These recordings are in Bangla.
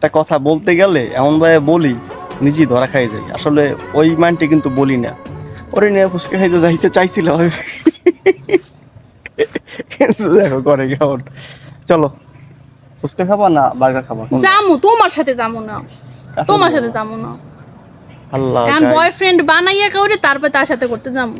একটা কথা বলতে গেলে এমন ভাবে বলি নিজেই ধরা খাই যাই আসলে ওই মাইন্ডে কিন্তু বলি না। ওরে নিয়ে ফুচকা খাইতে যাইতে চাইছিলাম। দেখো করে কেমন। চলো ফুচকা খাবা না বার্গার খাবা? জামু তোমার সাথে যাব না। তোমার সাথে যাব না। আল্লাহ এখন বয়ফ্রেন্ড বানাইয়া কাউরে তারপর তার সাথে করতে যাব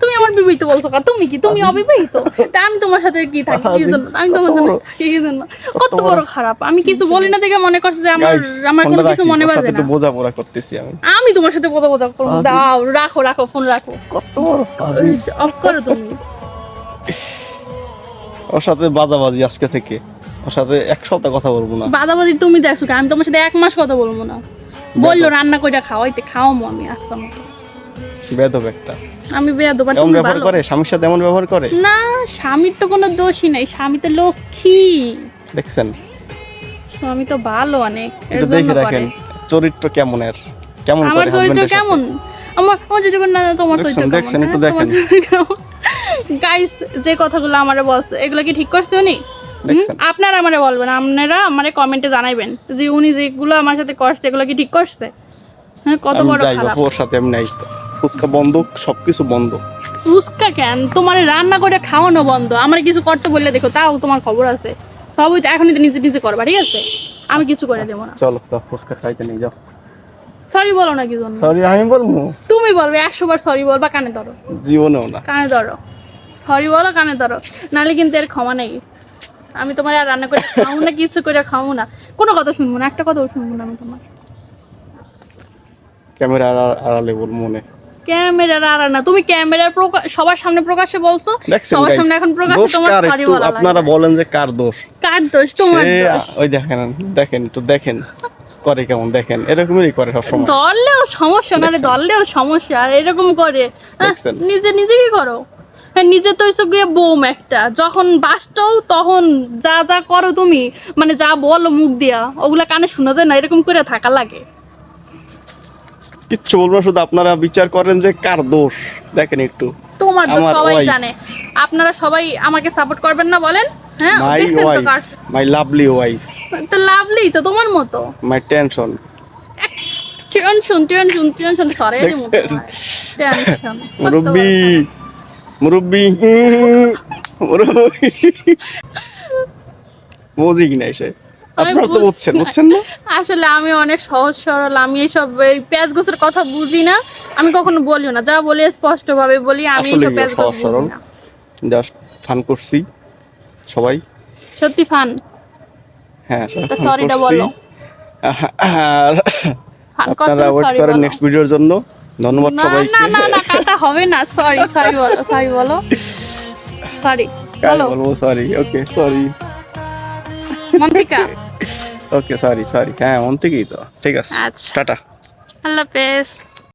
তুমি আমার বিবাহিত বলছো কা তুমি কি? তুমি অবিবাহিত? তা আমি তোমার সাথে কি থাকি? কি জন্য আমি তোমার সাথে থাকি কি জন্য কত বড় খারাপ। আমি কিছু বলি না দেখে মনে করছে যে আমার আমার কোনো কিছু মনে বাজে না। একটু বোঝাপড়া করতেছি আমি। আমি তোমার সাথে বোঝা বোঝা করব দাও রাখো রাখো ফোন রাখো। কত বড়। অফ করো তুমি। ওর সাথে বাজাবাজি আজকে থেকে। ওর সাথে এক সপ্তাহ কথা বলব না। বাদাবাদি তুমি দেখছ? আমি তোমার সাথে এক মাস কথা বলব না। বলল রান্না কইরা খাওয়াইতে খাওয়ামো আমি আচ্ছা মতো। বেদব একটা। আমি বেয়া দেবো এমন ব্যবহার করে? স্বামীর সাথে এমন ব্যবহার করে? না স্বামীর তো কোনো দোষই নাই স্বামী তো লক্ষ্মী। দেখছেন? স্বামী তো ভালো অনেক এর জন্য করে। চরিত্র কেমনের কেমন আমার চরিত্র কেমন? আমার না তোমার চরিত্র দেখছেন, একটু হ্যাঁ? দেখেন। গাইস যে কথাগুলো আমারে বলছে এগুলো কি ঠিক করছে উনি? আপনারা আমারে বলবেন আপনারা আমারে কমেন্টে জানাইবেন যে উনি যেগুলো আমার সাথে করছে এগুলো কি ঠিক করছে? হ্যাঁ কত বড় খারাপ। ওর সাথে এমনি আইস ফুচকা বন্ধ সবকিছু বন্ধ। উস্কা কেন? তোমার রান্না করে খাওয়ানো বন্ধ। আমার কিছু করতে বললে দেখো তাও তোমার খবর আছে। সবই তো এখনই তো নিজে নিজে করবা ঠিক আছে? আমি কিছু করে দেবো না। চলো তো ফুচকা খাইতে নিয়ে যাও। সরি বলো না কি জন্য সরি আমি বলব? তুমি বলবে একশো বার সরি বলবা কানে ধরো। জীবনেও না। কানে ধরো। সরি বলো কানে ধরো। নাহলে কিন্তু এর ক্ষমা নেই। আমি তোমার আর রান্না করে খাব না কিছু করে খাব না। কোনো কথা শুনব না একটা কথাও শুনব না আমি তোমার। ক্যামেরা আড়ালে বল মনে। ক্যামেরার আর না। তুমি ক্যামেরার সবার সামনে প্রকাশ্যে বলছো সবার সামনে এখন প্রকাশ্যে তোমার সরি বলা আপনারা বলেন যে কার দোষ? কার দোষ? তোমার দোষ। ওই দেখেন দেখেন একটু দেখেন করে কেমন দেখেন। এরকমই করে দললেও সমস্যা না রে দললেও সমস্যা এরকম করে। হ্যাঁ, নিজে নিজে কি করো? হ্যাঁ নিজে তো এসব গিয়ে বোম একটা। যখন বাসটাও তখন যা যা করো তুমি মানে যা বলো মুখ দিয়া ওগুলা কানে শোনা যায় না এরকম করে থাকা লাগে। কিচ্ছু বলব শুধু আপনারা বিচার করেন যে কার দোষ। দেখেন একটু। তোমার আমার সবাই জানে। আপনারা সবাই আমাকে সাপোর্ট করবেন না বলেন হ্যাঁ? দেখছেন তো ওয়াইফ কার মাই লাভলি ওয়াইফ তো লাভলি তো তোমার মতো। My tension tension tension tension সরে দিমু? টেনশন মুরব্বি মুরব্বি মুরব্বি। বুঝি কিনা আপনারা তো বুঝছেন বুঝছেন না? আসলে আমি অনেক সহজ সরল আমি এইসব এই পেঁয়াজ গোছের কথা বুঝি না। আমি কখনো বলিও না যা বলি স্পষ্ট ভাবে বলি আমি এইসব পেঁয়াজ গোছ বুঝি না। জাস্ট ফান করছি সবাই। সত্যি ফান? হ্যাঁ সরিটা বলো। আর আপনারা ওয়েট করেন নেক্সট ভিডিওর জন্য ধন্যবাদ না সবাইকে। না না না কাটা হবে না সরি সরি বলো সরি বলো। সরি বলো। বলব sorry okay sorry okay sorry sorry হ্যাঁ মন তো। ঠিক আছে। আচ্ছা। টাটা। আল্লাহ হাফেজ।